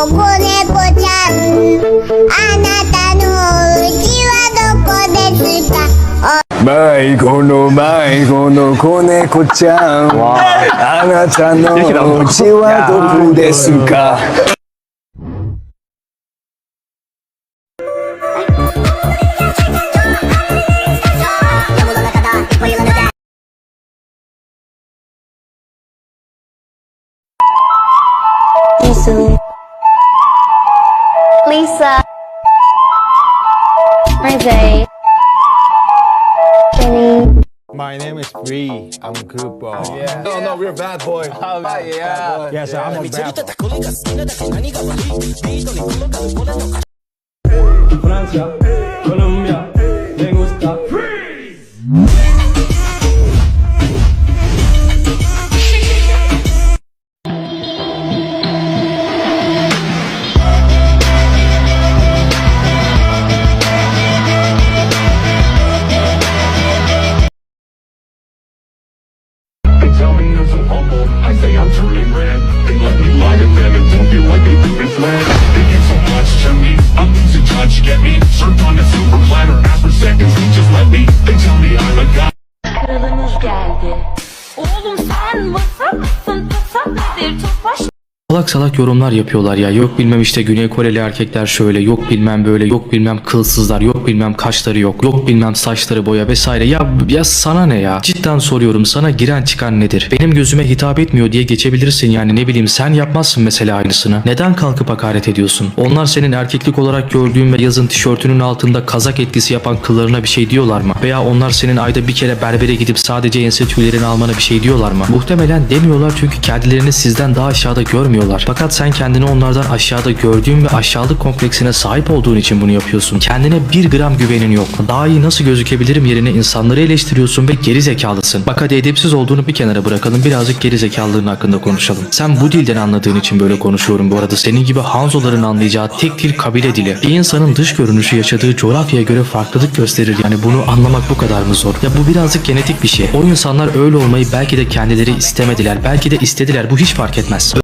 ちゃん。あなたのうちはどこですか？迷子の迷子の子猫ちゃん。あなたのうちはどこですか？です Lisa. RJ. Jenny. My name is Bree. I'm a good boy. Oh, yeah. No no we're oh, bad boy yeah Yes, I'm a bad boy. Francia, Colombia, me fled They give so much to me, I'm losing touch, get me Served on a silver platter, after seconds they just let me They tell me I'm a god kralımız geldi. Oğlum sen mısın? Salak salak yorumlar yapıyorlar ya. Yok bilmem işte Güney Koreli erkekler şöyle, yok bilmem böyle, yok bilmem kılsızlar, yok bilmem kaşları yok, yok bilmem saçları boya vesaire. Ya ya sana ne ya? Cidden soruyorum sana giren çıkan nedir? Benim gözüme hitap etmiyor diye geçebilirsin yani ne bileyim sen yapmazsın mesela aynısını. Neden kalkıp hakaret ediyorsun? Onlar senin erkeklik olarak gördüğün ve yazın tişörtünün altında kazak etkisi yapan kıllarına bir şey diyorlar mı? Veya onlar senin ayda bir kere berbere gidip sadece ense tüylerini almana bir şey diyorlar mı? Muhtemelen demiyorlar çünkü kendilerini sizden daha aşağıda görmüyorlar. Fakat sen kendini onlardan aşağıda gördüğün ve aşağılık kompleksine sahip olduğun için bunu yapıyorsun. Kendine bir gram güvenin yok. Daha iyi nasıl gözükebilirim yerine insanları eleştiriyorsun ve geri zekalısın. Bak hadi edepsiz olduğunu bir kenara bırakalım birazcık geri zekalılığın hakkında konuşalım. Sen bu dilden anladığın için böyle konuşuyorum bu arada. Senin gibi Hanzoların anlayacağı tek dil kabile dili. Bir insanın dış görünüşü yaşadığı coğrafyaya göre farklılık gösterir. Yani bunu anlamak bu kadar mı zor? Ya bu birazcık genetik bir şey. O insanlar öyle olmayı belki de kendileri istemediler. Belki de istediler. Bu hiç fark etmez.